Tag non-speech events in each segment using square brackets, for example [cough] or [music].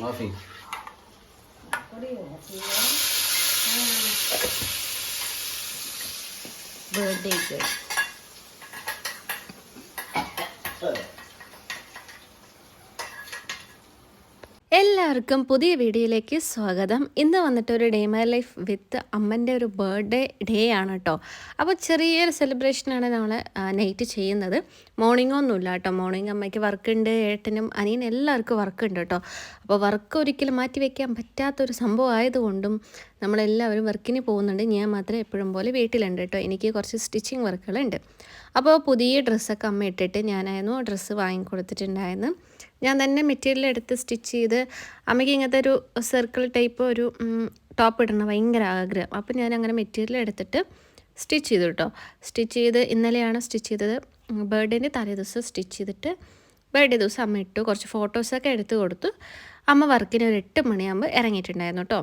മാഫി ബർത്ത്ഡേക്ക് എല്ലാവർക്കും പുതിയ വീഡിയോയിലേക്ക് സ്വാഗതം. ഇന്ന് വന്നിട്ട് ഒരു ഡേ മൈ ലൈഫ് വിത്ത് അമ്മന്റെ ഒരു ബർത്ത്ഡേ ഡേ ആണ് കേട്ടോ അപ്പോൾ ചെറിയൊരു സെലിബ്രേഷനാണ് നമ്മൾ നൈറ്റ് ചെയ്യുന്നത്. മോർണിംഗ് ഒന്നുമില്ല കേട്ടോ മോർണിംഗ് അമ്മയ്ക്ക് വർക്ക് ഉണ്ട് ഏട്ടനും അനിയനും എല്ലാവർക്കും വർക്ക് ഉണ്ട് കേട്ടോ അപ്പോൾ വർക്ക് ഒരിക്കലും മാറ്റി വയ്ക്കാൻ പറ്റാത്തൊരു സംഭവം ആയതുകൊണ്ടും നമ്മളെല്ലാവരും വർക്കിന് പോകുന്നുണ്ട്. ഞാൻ മാത്രം എപ്പോഴും പോലെ വീട്ടിലുണ്ട് കേട്ടോ. എനിക്ക് കുറച്ച് സ്റ്റിച്ചിങ് വർക്കുകളുണ്ട്. അപ്പോൾ പുതിയ ഡ്രസ്സൊക്കെ അമ്മ ഇട്ടിട്ട് ഞാനായിരുന്നു ഡ്രസ്സ് വാങ്ങിക്കൊടുത്തിട്ടുണ്ടായിരുന്നു. ഞാൻ തന്നെ മെറ്റീരിയൽ എടുത്ത് സ്റ്റിച്ച് ചെയ്ത് അമ്മയ്ക്ക് ഇങ്ങനത്തെ ഒരു സർക്കിൾ ടൈപ്പ് ഒരു ടോപ്പ് ഇടണം ഭയങ്കര ആഗ്രഹം. അപ്പോൾ ഞാൻ അങ്ങനെ മെറ്റീരിയൽ എടുത്തിട്ട് സ്റ്റിച്ച് ചെയ്തു കേട്ടോ. സ്റ്റിച്ച് ചെയ്ത് ഇന്നലെയാണ് സ്റ്റിച്ച് ചെയ്തത്. ബർത്ത്ഡേന്റെ തലേ ദിവസം സ്റ്റിച്ച് ചെയ്തിട്ട് ബർത്ത്ഡേ ദിവസം അമ്മ ഇട്ടു. കുറച്ച് ഫോട്ടോസൊക്കെ എടുത്ത് കൊടുത്തു. അമ്മ വർക്കിന് ഒരു എട്ട് മണിയാകുമ്പോൾ ഇറങ്ങിയിട്ടുണ്ടായിരുന്നു കേട്ടോ.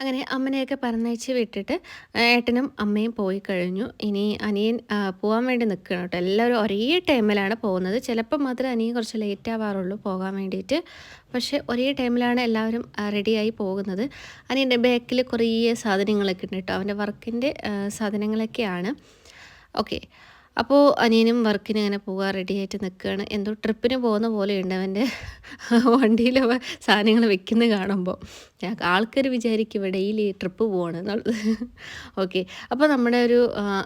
അങ്ങനെ അമ്മനെയൊക്കെ പറഞ്ഞയച്ച് വിട്ടിട്ട് ഏട്ടനും അമ്മയും പോയി കഴിഞ്ഞു. ഇനി അനിയൻ പോകാൻ വേണ്ടി നിൽക്കണം കേട്ടോ. എല്ലാവരും ഒരേ ടൈമിലാണ് പോകുന്നത്. ചിലപ്പോൾ മാത്രമേ അനിയൻ കുറച്ച് ലേറ്റ് ആവാറുള്ളൂ പോകാൻ വേണ്ടിയിട്ട്. പക്ഷേ ഒരേ ടൈമിലാണ് എല്ലാവരും റെഡിയായി പോകുന്നത്. അനിയന്റെ ബാക്കിൽ കുറേ സാധനങ്ങളൊക്കെ ഉണ്ട് കേട്ടോ. അവന്റെ വർക്കിന്റെ സാധനങ്ങളൊക്കെയാണ്. ഓക്കെ അപ്പോൾ അനിയനും വർക്കിന് അങ്ങനെ പോകാൻ റെഡി ആയിട്ട് നിൽക്കുകയാണ് എന്തോ ട്രിപ്പിന് പോകുന്ന പോലെ പോലെയുണ്ട് അവന്റെ. വണ്ടിയിൽ സാധനങ്ങൾ വെക്കുന്നത് കാണുമ്പോൾ ആൾക്കാർ വിചാരിക്കും ഡെയിലി ട്രിപ്പ് പോവാണ് എന്നുള്ളത്. ഓക്കെ അപ്പോൾ നമ്മുടെ ഒരു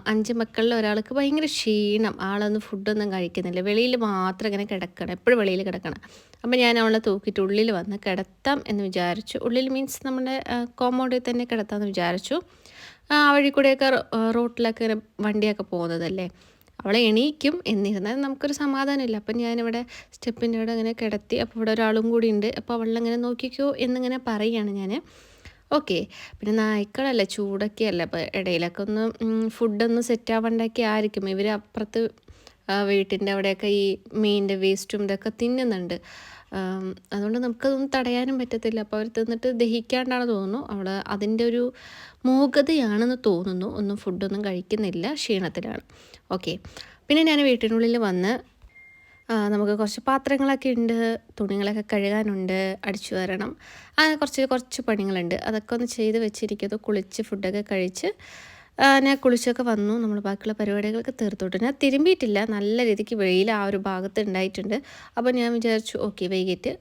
അഞ്ച് മക്കളിൽ ഒരാൾക്ക് ഭയങ്കര ക്ഷീണം. ആളൊന്നും ഫുഡൊന്നും കഴിക്കുന്നില്ല. വെളിയിൽ മാത്രം ഇങ്ങനെ കിടക്കണം. എപ്പോഴും വെളിയിൽ കിടക്കണം. അപ്പോൾ ഞാൻ അവളെ തൂക്കിയിട്ട് ഉള്ളിൽ വന്ന് കിടത്താം എന്ന് വിചാരിച്ചു. ഉള്ളിൽ മീൻസ് നമ്മുടെ കോമോഡിൽ തന്നെ കിടത്താമെന്ന് വിചാരിച്ചു. ആ വഴി കൂടെയൊക്കെ റോട്ടിലൊക്കെ വണ്ടിയൊക്കെ പോകുന്നതല്ലേ? അവളെ എണീക്കും. എന്നിരുന്നാൽ നമുക്കൊരു സമാധാനമില്ല. അപ്പം ഞാനിവിടെ സ്റ്റെപ്പിന്റെ അവിടെ അങ്ങനെ കിടത്തി അപ്പോൾ ഇവിടെ ഒരാളും കൂടി ഉണ്ട്. അപ്പോൾ അവളിങ്ങനെ നോക്കിക്കോ എന്നിങ്ങനെ പറയുകയാണ് ഞാൻ ഓക്കെ. പിന്നെ നായ്ക്കളല്ലേ ചൂടൊക്കെ അല്ല അപ്പോൾ ഇടയിലൊക്കെ ഒന്ന് ഫുഡൊന്ന് സെറ്റ് ആവണ്ടൊക്കെ ആയിരിക്കും. ഇവർ അപ്പുറത്ത് വീട്ടിന്റെ അവിടെയൊക്കെ ഈ മീനിന്റെ വേസ്റ്റും ഇതൊക്കെ തിന്നുന്നുണ്ട്. അതുകൊണ്ട് നമുക്കതൊന്നും തടയാനും പറ്റത്തില്ല. അപ്പോൾ അവർ തിന്നിട്ട് ദഹിക്കാണ്ടാണ് തോന്നുന്നു. അവൾ അതിന്റെ ഒരു മൂകതയാണെന്ന് തോന്നുന്നു. ഒന്നും ഫുഡൊന്നും കഴിക്കുന്നില്ല ക്ഷീണത്തിലാണ്. ഓക്കെ പിന്നെ ഞാൻ വീട്ടിനുള്ളിൽ വന്ന് നമുക്ക് കുറച്ച് പാത്രങ്ങളൊക്കെ ഉണ്ട്. തുണികളൊക്കെ കഴുകാനുണ്ട്. അടിച്ചു വരണം. അങ്ങനെ കുറച്ച് കുറച്ച് പണികളുണ്ട്. അതൊക്കെ ഒന്ന് ചെയ്ത് വെച്ചിരിക്കുന്നത് കുളിച്ച് ഫുഡൊക്കെ കഴിച്ച് ഞാൻ കുളിച്ചൊക്കെ വന്നു. നമ്മൾ ബാക്കിയുള്ള പരിപാടികളൊക്കെ തീർത്തോട്ട്. ഞാൻ തിരുമ്പിയിട്ടില്ല. നല്ല രീതിക്ക് വെയിൽ ആ ഒരു ഭാഗത്ത് ഉണ്ടായിട്ടുണ്ട്. അപ്പോൾ ഞാൻ വിചാരിച്ചു ഓക്കെ വൈകിട്ട്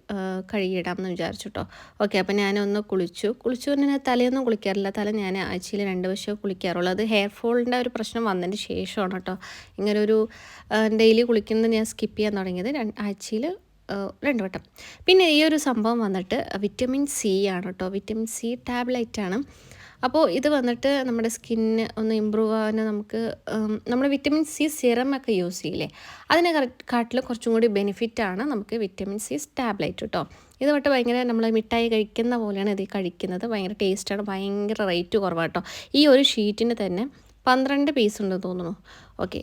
കഴുകിയിടാം എന്ന് വിചാരിച്ചു കേട്ടോ ഓക്കെ അപ്പോൾ ഞാനൊന്ന് കുളിച്ചു. കുളിച്ചു പറഞ്ഞാൽ ഞാൻ തലയൊന്നും കുളിക്കാറില്ല. തല ഞാൻ ആഴ്ചയിൽ രണ്ട് വശമേ കുളിക്കാറുള്ളൂ. അത് ഹെയർ ഫോളിന്റെ ഒരു പ്രശ്നം വന്നതിന് ശേഷമാണ് കേട്ടോ ഇങ്ങനെ ഒരു ഡെയിലി കുളിക്കുന്നത് ഞാൻ സ്കിപ്പ് ചെയ്യാൻ തുടങ്ങിയത് ആഴ്ചയിൽ രണ്ട് വട്ടം. പിന്നെ ഈ ഒരു സംഭവം വന്നിട്ട് വിറ്റമിൻ സി ആണ് കേട്ടോ വിറ്റമിൻ സി ടാബ്ലറ്റ് ആണ്. അപ്പോൾ ഇത് വന്നിട്ട് നമ്മുടെ സ്കിന്ന് ഒന്ന് ഇമ്പ്രൂവ് ആവാൻ നമുക്ക് നമ്മൾ വിറ്റമിൻ സി സിറം ഒക്കെ യൂസ് ചെയ്യില്ലേ? അതിനെ കാട്ടിൽ കുറച്ചും കൂടി ബെനിഫിറ്റാണ് നമുക്ക് വിറ്റമിൻ സി ടാബ്ലറ്റ് കേട്ടോ ഇത് വട്ട് ഭയങ്കര നമ്മൾ മിഠായി കഴിക്കുന്ന പോലെയാണ് ഇത് കഴിക്കുന്നത്. ഭയങ്കര ടേസ്റ്റാണ് ഭയങ്കര റേറ്റ് കുറവാട്ടോ. ഈ ഒരു ഷീറ്റിന് തന്നെ പന്ത്രണ്ട് പീസ് ഉണ്ടെന്ന് തോന്നുന്നു. ഓക്കെ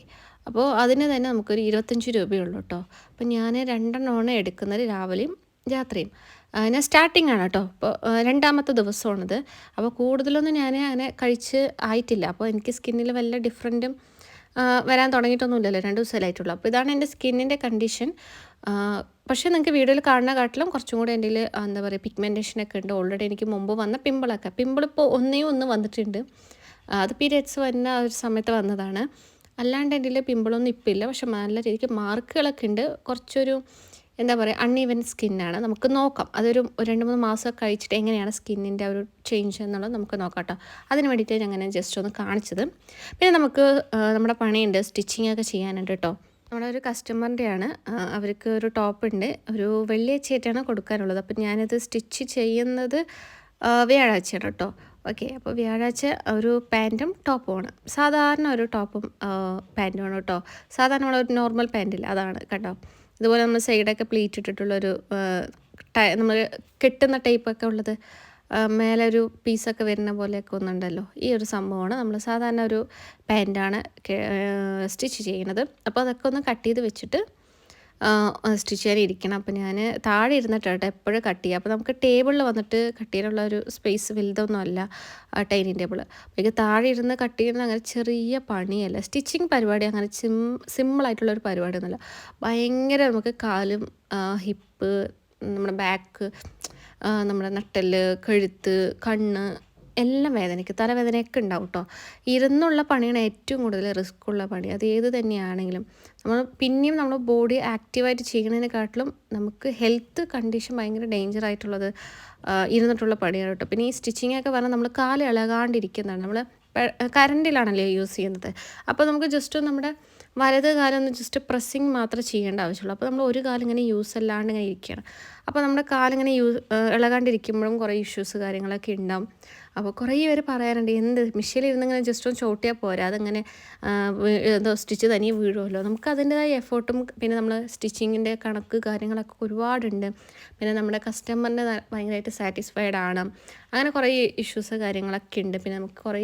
അപ്പോൾ അതിന് തന്നെ നമുക്കൊരു ഇരുപത്തഞ്ച് രൂപയുള്ളൂ കേട്ടോ അപ്പോൾ ഞാൻ രണ്ടെണ്ണമാണ് എടുക്കുന്നത് രാവിലെയും രാത്രിയും. ഞാൻ സ്റ്റാർട്ടിംഗ് ആണ് കേട്ടോ. അപ്പോൾ രണ്ടാമത്തെ ദിവസമാണിത്. അപ്പോൾ കൂടുതലൊന്നും ഞാൻ അങ്ങനെ കഴിച്ച് ആയിട്ടില്ല. അപ്പോൾ എനിക്ക് സ്കിന്നിൽ വല്ല ഡിഫറന്റും വരാൻ തുടങ്ങിയിട്ടൊന്നുമില്ലല്ലോ. രണ്ട് ദിവസമായിട്ടുള്ളൂ അപ്പോൾ ഇതാണ് എന്റെ സ്കിന്നിന്റെ കണ്ടീഷൻ പക്ഷേ നിങ്ങൾക്ക് വീഡിയോയിൽ കാണുന്ന കാട്ടിലും കുറച്ചും കൂടെ എന്റെ എന്താ പറയുക പിഗ്മെന്റേഷനൊക്കെ ഉണ്ട്. ഓൾറെഡി എനിക്ക് മുമ്പ് വന്ന പിമ്പിളൊക്കെ പിമ്പിൾ ഇപ്പോൾ ഒന്നേ ഒന്ന് വന്നിട്ടുണ്ട്. അത് പീരിയഡ്സ് വരുന്ന ആ ഒരു സമയത്ത് വന്നതാണ്. അല്ലാണ്ട് എന്റെ പിമ്പിളൊന്നും ഇപ്പം ഇല്ല. പക്ഷെ നല്ല രീതിക്ക് മാർക്കുകളൊക്കെ ഉണ്ട്. കുറച്ചൊരു എന്താ പറയുക അൺഈവൻ സ്കിന്നാണ് നമുക്ക് നോക്കാം. അതൊരു രണ്ട് മൂന്ന് മാസമൊക്കെ കഴിച്ചിട്ട് എങ്ങനെയാണ് സ്കിന്നിന്റെ ഒരു ചേഞ്ച് എന്നുള്ളത് നമുക്ക് നോക്കാം കേട്ടോ അതിന് വേണ്ടിയിട്ട് ഞാൻ അങ്ങനെ ജസ്റ്റ് ഒന്ന് കാണിച്ചത്. പിന്നെ നമുക്ക് നമ്മുടെ പണിയുണ്ട്. സ്റ്റിച്ചിങ് ഒക്കെ ചെയ്യാനുണ്ട് കേട്ടോ നമ്മുടെ ഒരു കസ്റ്റമറിന്റെയാണ് അവർക്ക് ഒരു ടോപ്പ് ഉണ്ട്. ഒരു വെള്ളിയാഴ്ചയായിട്ടാണ് കൊടുക്കാനുള്ളത്. അപ്പം ഞാനിത് സ്റ്റിച്ച് ചെയ്യുന്നത് വ്യാഴാഴ്ചയാണ് കേട്ടോ ഓക്കെ അപ്പോൾ വ്യാഴാഴ്ച ഒരു പാന്റും ടോപ്പുമാണ് സാധാരണ ഒരു ടോപ്പും പാന്റുമാണ് കേട്ടോ സാധാരണ ഒരു നോർമൽ പാന്റില്ല അതാണ് കേട്ടോ ഇതുപോലെ നമ്മൾ സൈഡൊക്കെ പ്ലീറ്റ് ഇട്ടിട്ടുള്ളൊരു നമ്മൾ കെട്ടുന്ന ടൈപ്പൊക്കെ ഉള്ളത് മേലെ ഒരു പീസൊക്കെ വരുന്ന പോലെയൊക്കെ ഒന്നുണ്ടല്ലോ. ഈ ഒരു സംഭവമാണ്. നമ്മൾ സാധാരണ ഒരു പാന്റാണ് സ്റ്റിച്ച് ചെയ്യുന്നത്. അപ്പോൾ അതൊക്കെ ഒന്ന് കട്ട് ചെയ്ത് വെച്ചിട്ട് സ്റ്റിച്ച് ചെയ്യാൻ ഇരിക്കണം. അപ്പോൾ ഞാൻ താഴെ ഇരുന്നിട്ടാണ് എപ്പോഴും കട്ട് ചെയ്യുക. അപ്പോൾ നമുക്ക് ടേബിളിൽ വന്നിട്ട് കട്ട് ചെയ്യാനുള്ള ഒരു സ്പേസ് വലുതൊന്നും അല്ല ഡൈനിങ് ടേബിൾ എനിക്ക് താഴെ ഇരുന്ന് കട്ട് ചെയ്യുന്നത് അങ്ങനെ ചെറിയ പണിയല്ല. സ്റ്റിച്ചിങ് പരിപാടി അങ്ങനെ സിം സിമ്പിളായിട്ടുള്ളൊരു പരിപാടിയൊന്നുമല്ല. ഭയങ്കര നമുക്ക് കാലും ഹിപ്പ് നമ്മുടെ ബാക്ക് നമ്മുടെ നട്ടൽ കഴുത്ത് കണ്ണ് എല്ലാം വേദനയ്ക്ക് തലവേദനയൊക്കെ ഉണ്ടാവും കേട്ടോ ഇരുന്നുള്ള പണിയാണ് ഏറ്റവും കൂടുതൽ റിസ്ക് ഉള്ള പണി. അത് ഏത് തന്നെയാണെങ്കിലും നമ്മൾ പിന്നെയും നമ്മൾ ബോഡി ആക്റ്റീവായിട്ട് ചെയ്യുന്നതിനെക്കാട്ടിലും നമുക്ക് ഹെൽത്ത് കണ്ടീഷൻ ഭയങ്കര ഡേഞ്ചർ ആയിട്ടുള്ളത് ഇരുന്നിട്ടുള്ള പണിയാണ് കേട്ടോ പിന്നെ ഈ സ്റ്റിച്ചിങ് ഒക്കെ പറഞ്ഞാൽ നമ്മൾ കാൽ ഇളകാണ്ടിരിക്കുന്നതാണ് നമ്മൾ കറണ്ടിലാണല്ലോ യൂസ് ചെയ്യുന്നത്. അപ്പോൾ നമുക്ക് ജസ്റ്റ് നമ്മുടെ വലത് കാലം ഒന്ന് ജസ്റ്റ് പ്രസ്സിങ് മാത്രമേ ചെയ്യേണ്ട ആവശ്യമുള്ളൂ. അപ്പോൾ നമ്മൾ ഒരു കാലം ഇങ്ങനെ യൂസ് അല്ലാണ്ട് ഇങ്ങനെ ഇരിക്കുകയാണ്. അപ്പോൾ നമ്മുടെ കാലിങ്ങനെ യൂസ് ഇളകാണ്ടിരിക്കുമ്പോഴും കുറേ ഇഷ്യൂസ് കാര്യങ്ങളൊക്കെ ഉണ്ടാവും. അപ്പോൾ കുറേ പേര് പറയാറുണ്ട് എന്ത് മിഷ്യയിൽ ഇരുന്നിങ്ങനെ ജസ്റ്റ് ഒന്ന് ചോട്ടിയാൽ പോരാ അതങ്ങനെ എന്തോ സ്റ്റിച്ച് തനിയെ വീഴുമല്ലോ നമുക്ക് അതിന്റെതായ എഫേർട്ടും പിന്നെ നമ്മൾ സ്റ്റിച്ചിങ്ങിന്റെ കണക്ക് കാര്യങ്ങളൊക്കെ ഒരുപാടുണ്ട്. പിന്നെ നമ്മുടെ കസ്റ്റമറിനെ ഭയങ്കരമായിട്ട് സാറ്റിസ്ഫൈഡ് ആണ്. അങ്ങനെ കുറേ ഇഷ്യൂസ് കാര്യങ്ങളൊക്കെ ഉണ്ട്. പിന്നെ നമുക്ക് കുറേ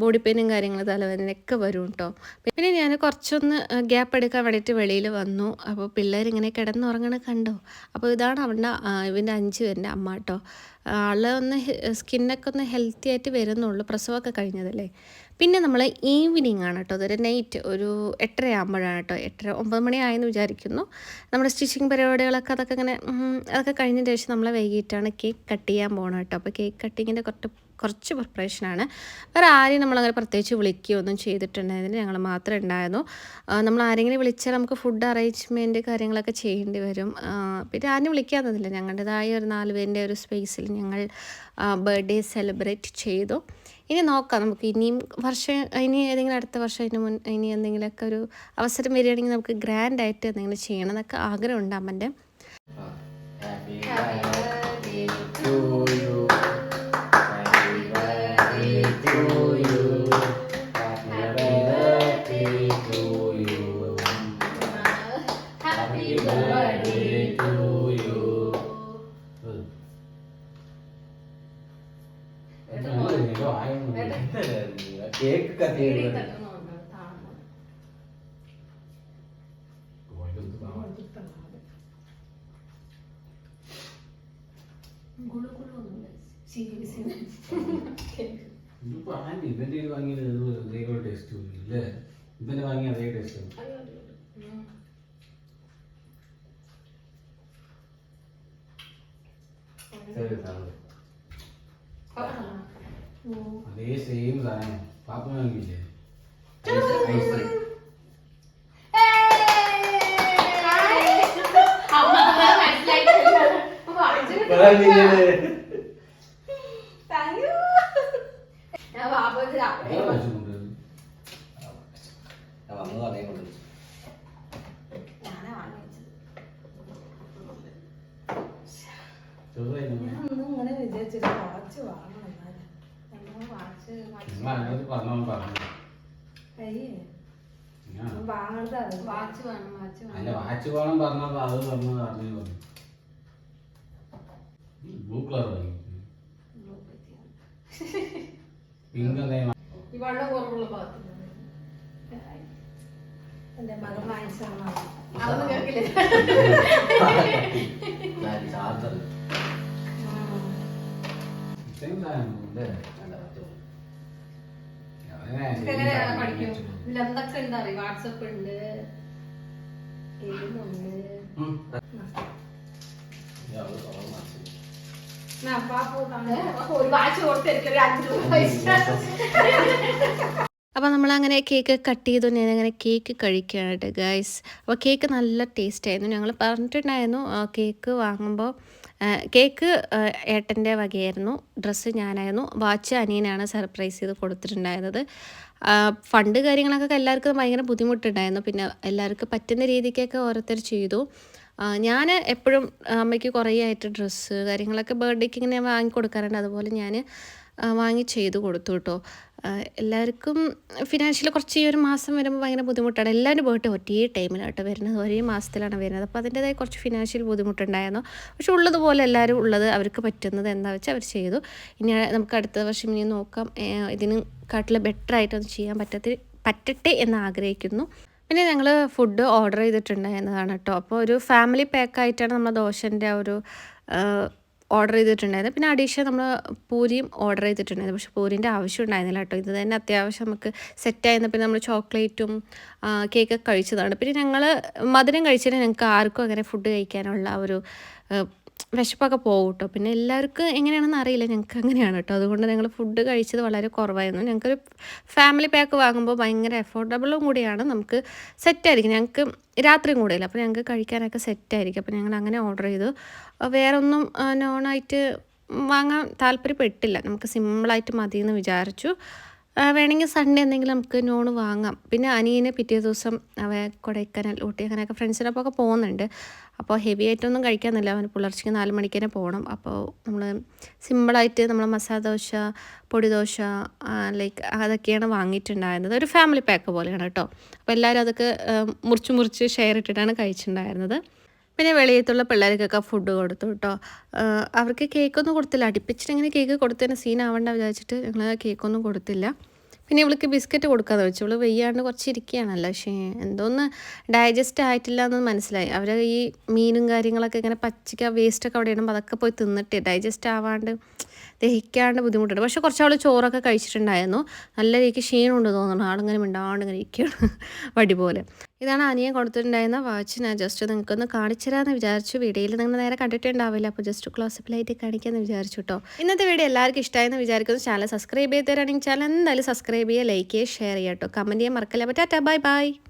ബോഡി പെയിനും കാര്യങ്ങൾ തലവേദനയൊക്കെ വരും കേട്ടോ പിന്നെ ഞാൻ കുറച്ചൊന്ന് ഗ്യാപ്പ് എടുക്കാൻ വേണ്ടിയിട്ട് വെളിയിൽ വന്നു. അപ്പോൾ പിള്ളേർ ഇങ്ങനെ കിടന്നുറങ്ങണ കണ്ടോ? അപ്പോൾ ഇതാണ് അവന്റെ ഇവന്റെ അഞ്ച് പേരുടെ അമ്മ കേട്ടോ ആൾ ഒന്ന് സ്കിന്നൊക്കെ ഒന്ന് ഹെൽത്തി ആയിട്ട് വരുന്നുള്ളൂ. പ്രസവമൊക്കെ കഴിഞ്ഞതല്ലേ? പിന്നെ നമ്മൾ ഈവനിങ് ആണ് കേട്ടോ. അതൊരു നൈറ്റ് ഒരു എട്ടര ആകുമ്പോഴാണ് കേട്ടോ. എട്ടര ഒമ്പത് മണിയായെന്ന് വിചാരിക്കുന്നു. നമ്മുടെ സ്റ്റിച്ചിങ് പരിപാടികളൊക്കെ അതൊക്കെ ഇങ്ങനെ അതൊക്കെ കഴിഞ്ഞതിന് ശേഷം നമ്മൾ വൈകിട്ടാണ് കേക്ക് കട്ട് ചെയ്യാൻ പോകണം കേട്ടോ. അപ്പോൾ കേക്ക് കട്ടിങ്ങിന്റെ കുറച്ച് കുറച്ച് പ്രിപ്പറേഷനാണ് വേറെ ആരെയും നമ്മളങ്ങനെ പ്രത്യേകിച്ച് വിളിക്കുകയോ ഒന്നും ചെയ്തിട്ടുണ്ടായിരുന്നില്ല. ഞങ്ങൾ മാത്രമേ ഉണ്ടായിരുന്നു. നമ്മൾ ആരെങ്കിലും വിളിച്ചാൽ നമുക്ക് ഫുഡ് അറേഞ്ച്മെന്റ് കാര്യങ്ങളൊക്കെ ചെയ്യേണ്ടി വരും. പിന്നെ ആരും വിളിക്കാത്തതില്ല ഞങ്ങളുടേതായ ഒരു നാല് പേരിന്റെ ഒരു സ്പേസിൽ ഞങ്ങൾ ബർത്ത്ഡേ സെലിബ്രേറ്റ് ചെയ്തു. ഇനി നോക്കാം. നമുക്ക് ഇനിയും വർഷം ഇനി ഏതെങ്കിലും അടുത്ത വർഷം അതിന് മുൻ ഇനി എന്തെങ്കിലുമൊക്കെ ഒരു അവസരം വരികയാണെങ്കിൽ നമുക്ക് ഗ്രാൻഡായിട്ട് എന്തെങ്കിലും ചെയ്യണം എന്നൊക്കെ ആഗ്രഹമുണ്ട് അമ്മന്റെ. ഇതിപ്പോ ആന്റി ഇവന്റെ ഇത് വാങ്ങിയത് ഇത് ഇതേപോലെ ടേസ്റ്റ് അല്ലേ ഇവന്റെ വാങ്ങിയ അതേ ടേസ്റ്റ് അതേ സെയിം സാധനം പാപ്പ വാങ്ങിയില്ലേ ഐസ് വന്നു പറയുന്നത് ഇങ്ങനെ വിചാരിച്ചിട്ട് വാച്ച് വാങ്ങണം അതിനകത്ത് പറഞ്ഞു പറഞ്ഞു അയ്യേ വാച്ച് വാച്ച് അല്ല വാച്ച് വേണം പറഞ്ഞപ്പോ അത് പറഞ്ഞത് അറിഞ്ഞു പറഞ്ഞു ബ്ലൂ കളർ വാങ്ങി പിങ്ക് എന്തായാലും ഈ വെള്ളം കുറവുള്ള ഭാഗത്ത് എന്റെ മകൻ വാങ്ങിച്ചാണ് അതൊന്നും കേൾക്കില്ല. പഠിക്കും? ഇതിൽ എന്തൊക്കെ ഉണ്ട് അറിയാം? വാട്സപ്പ് ഉണ്ട് എഴുതുന്നുണ്ട് ഒരു വാച്ച് കൊടുത്തിരിക്കും ഒരു അഞ്ച് രൂപ പൈസ അപ്പോൾ നമ്മളങ്ങനെ കേക്ക് കട്ട് ചെയ്തു. ഞാൻ അങ്ങനെ കേക്ക് കഴിക്കുകയാണ് കേട്ടോ ഗൈസ് അപ്പോൾ കേക്ക് നല്ല ടേസ്റ്റ് ആയിരുന്നു. ഞങ്ങൾ പറഞ്ഞിട്ടുണ്ടായിരുന്നു കേക്ക് വാങ്ങുമ്പോൾ കേക്ക് ഏട്ടന്റെ വകയായിരുന്നു. ഡ്രസ്സ് ഞാനായിരുന്നു. വാച്ച് അനിയനാണ് സർപ്രൈസ് ചെയ്ത് കൊടുത്തിട്ടുണ്ടായിരുന്നത്. ഫണ്ട് കാര്യങ്ങളൊക്കെ എല്ലാവർക്കും ഭയങ്കര ബുദ്ധിമുട്ടുണ്ടായിരുന്നു. പിന്നെ എല്ലാവർക്കും പറ്റുന്ന രീതിക്കൊക്കെ ഓരോരുത്തർ ചെയ്തു. ഞാൻ എപ്പോഴും അമ്മയ്ക്ക് കുറേ ആയിട്ട് ഡ്രസ്സ് കാര്യങ്ങളൊക്കെ ബർത്ത്ഡേക്ക് ഇങ്ങനെ വാങ്ങി കൊടുക്കാറുണ്ട്. അതുപോലെ ഞാൻ വാങ്ങി ചെയ്ത് കൊടുത്തു കേട്ടോ. എല്ലാവർക്കും ഫിനാൻഷ്യലി കുറച്ച് ഈ ഒരു മാസം വരുമ്പോൾ ഭയങ്കര ബുദ്ധിമുട്ടാണ്. എല്ലാവരും പോയിട്ട് ഒറ്റേ ടൈമിലാണ് കേട്ടോ വരുന്നത്. ഒരേ മാസത്തിലാണ് വരുന്നത്. അപ്പോൾ അതിന്റെതായ കുറച്ച് ഫിനാൻഷ്യൽ ബുദ്ധിമുട്ടുണ്ടായിരുന്നു. പക്ഷെ ഉള്ളതുപോലെ എല്ലാവരും ഉള്ളത് അവർക്ക് പറ്റുന്നത് എന്താ വെച്ചാൽ അവർ ചെയ്തു. ഇനി നമുക്ക് അടുത്ത വർഷം ഇനി നോക്കാം. ഇതിനും കാട്ടിൽ ബെറ്റർ ആയിട്ടൊന്നും ചെയ്യാൻ പറ്റത്തി പറ്റട്ടെ എന്ന് ആഗ്രഹിക്കുന്നു. പിന്നെ ഞങ്ങൾ ഫുഡ് ഓർഡർ ചെയ്തിട്ടുണ്ട് ചെയ്തിട്ടുണ്ടായിരുന്നതാണ് കേട്ടോ അപ്പോൾ ഒരു ഫാമിലി പാക്കായിട്ടാണ് നമ്മൾ ദോശന്റെ ആ ഒരു ഓർഡർ ചെയ്തിട്ടുണ്ടായിരുന്നത്. പിന്നെ അഡീഷൻ നമ്മൾ പൂരിയും ഓർഡർ ചെയ്തിട്ടുണ്ടായിരുന്നു. പക്ഷേ പൂരിന്റെ ആവശ്യം ഉണ്ടായിരുന്നില്ല കേട്ടോ ഇത് തന്നെ അത്യാവശ്യം നമുക്ക് സെറ്റായിരുന്നു പിന്നെ നമ്മൾ ചോക്ലേറ്റും കേക്കൊക്കെ കഴിച്ചതാണ്. പിന്നെ ഞങ്ങൾ മധുരം കഴിച്ചിട്ട് ഞങ്ങൾക്ക് ആർക്കും അങ്ങനെ ഫുഡ് കഴിക്കാനുള്ള ഒരു വിശപ്പൊക്കെ പോകും കേട്ടോ പിന്നെ എല്ലാവർക്കും എങ്ങനെയാണെന്ന് അറിയില്ല. ഞങ്ങൾക്ക് അങ്ങനെയാണ് കേട്ടോ. അതുകൊണ്ട് ഞങ്ങൾ ഫുഡ് കഴിച്ചത് വളരെ കുറവായിരുന്നു. ഞങ്ങൾക്കൊരു ഫാമിലി പാക്ക് വാങ്ങുമ്പോൾ ഭയങ്കര എഫോർഡബിളും കൂടിയാണ്. നമുക്ക് സെറ്റായിരിക്കും ഞങ്ങൾക്ക് രാത്രിയും കൂടെയില്ല. അപ്പോൾ ഞങ്ങൾക്ക് കഴിക്കാനൊക്കെ സെറ്റായിരിക്കും അപ്പോൾ ഞങ്ങൾ അങ്ങനെ ഓർഡർ ചെയ്തു. വേറെ ഒന്നും നോണായിട്ട് വാങ്ങാൻ താല്പര്യപ്പെട്ടില്ല. നമുക്ക് സിമ്പിളായിട്ട് മതി എന്ന് വിചാരിച്ചു. വേണമെങ്കിൽ സൺഡേ എന്തെങ്കിലും നമുക്ക് നോൺ വാങ്ങാം. പിന്നെ അനിയനെ പിറ്റേ ദിവസം അവ കൊടൈക്കനാൽ ഊട്ടി അങ്ങനെയൊക്കെ ഫ്രണ്ട്സിനൊപ്പം ഒക്കെ പോകുന്നുണ്ട്. അപ്പോൾ ഹെവി ആയിട്ടൊന്നും കഴിക്കാനില്ല. അവന് പുലർച്ചയ്ക്ക് നാല് മണിക്ക് തന്നെ പോകണം. അപ്പോൾ നമ്മൾ സിമ്പിളായിട്ട് നമ്മൾ മസാല ദോശ പൊടി ദോശ ലൈക്ക് അതൊക്കെയാണ് വാങ്ങിയിട്ടുണ്ടായിരുന്നത്. ഒരു ഫാമിലി പാക്ക് പോലെയാണ് കേട്ടോ. അപ്പോൾ എല്ലാവരും അതൊക്കെ മുറിച്ച് മുറിച്ച് ഷെയർ ഇട്ടിട്ടാണ് കഴിച്ചിട്ടുണ്ടായിരുന്നത്. പിന്നെ വെളിയത്തുള്ള പിള്ളേർക്കൊക്കെ ഫുഡ് കൊടുത്തു കേട്ടോ അവർക്ക് കേക്കൊന്നും കൊടുത്തില്ല. അടുപ്പിച്ചിട്ട് ഇങ്ങനെ കേക്ക് കൊടുത്തതിന് സീനാവണ്ട വിചാരിച്ചിട്ട് ഞങ്ങൾ കേക്കൊന്നും കൊടുത്തില്ല. പിന്നെ ഇവൾക്ക് ബിസ്ക്കറ്റ് കൊടുക്കാന്ന് വെച്ചു. ഇവൾ വെയ്യാണ്ട് കുറച്ച് ഇരിക്കുകയാണല്ലോ. പക്ഷേ എന്തോന്ന് ഡൈജസ്റ്റ് ആയിട്ടില്ല എന്ന് മനസ്സിലായി. അവർ ഈ മീനും കാര്യങ്ങളൊക്കെ ഇങ്ങനെ പച്ചക്ക വേസ്റ്റൊക്കെ അവിടെ ഇടുമ്പോൾ അതൊക്കെ പോയി തിന്നിട്ട് ഡൈജസ്റ്റ് ആവാണ്ട് ദഹിക്കാണ്ട് ബുദ്ധിമുട്ടുണ്ട്. പക്ഷെ കുറച്ച് അവൾ ചോറൊക്കെ കഴിച്ചിട്ടുണ്ടായിരുന്നു. നല്ല രീതിക്ക് ക്ഷീണമുണ്ട് തോന്നുന്നു. ആളിങ്ങനെ മിണ്ടാണ്ട് ഇങ്ങനെ ഇരിക്കുകയാണ് [laughs] വടി പോലെ. ഇതാണ് അനിയൻ കൊടുത്തിട്ടുണ്ടായിരുന്ന വാച്ച്. ഞാൻ ജസ്റ്റ് നിങ്ങൾക്കൊന്ന് കാണിച്ചു തരാമെന്ന് വിചാരിച്ചു. വീഡിയോയിൽ നിങ്ങൾ നേരെ കണ്ടിട്ടുണ്ടാവില്ല. അപ്പോൾ ജസ്റ്റ് ക്ലോസപ്പിലായിട്ട് കാണിക്കാമെന്ന് വിചാരിച്ചു കേട്ടോ. ഇന്നത്തെ വീഡിയോ എല്ലാവർക്കും ഇഷ്ടമായെന്ന് വിചാരിക്കുന്നു. ചാനൽ സബ്സ്ക്രൈബ് ചെയ്ത് തരാണെങ്കിൽ ചാനൽ എന്തായാലും സബ്സ്ക്രൈബ് ചെയ്യുക ലൈക്ക് ചെയ്യുക ഷെയർ ചെയ്യുക കേട്ടോ. കമന്റ് ചെയ്യാൻ മറക്കല്ല. പറ്റാ ബൈ ബൈ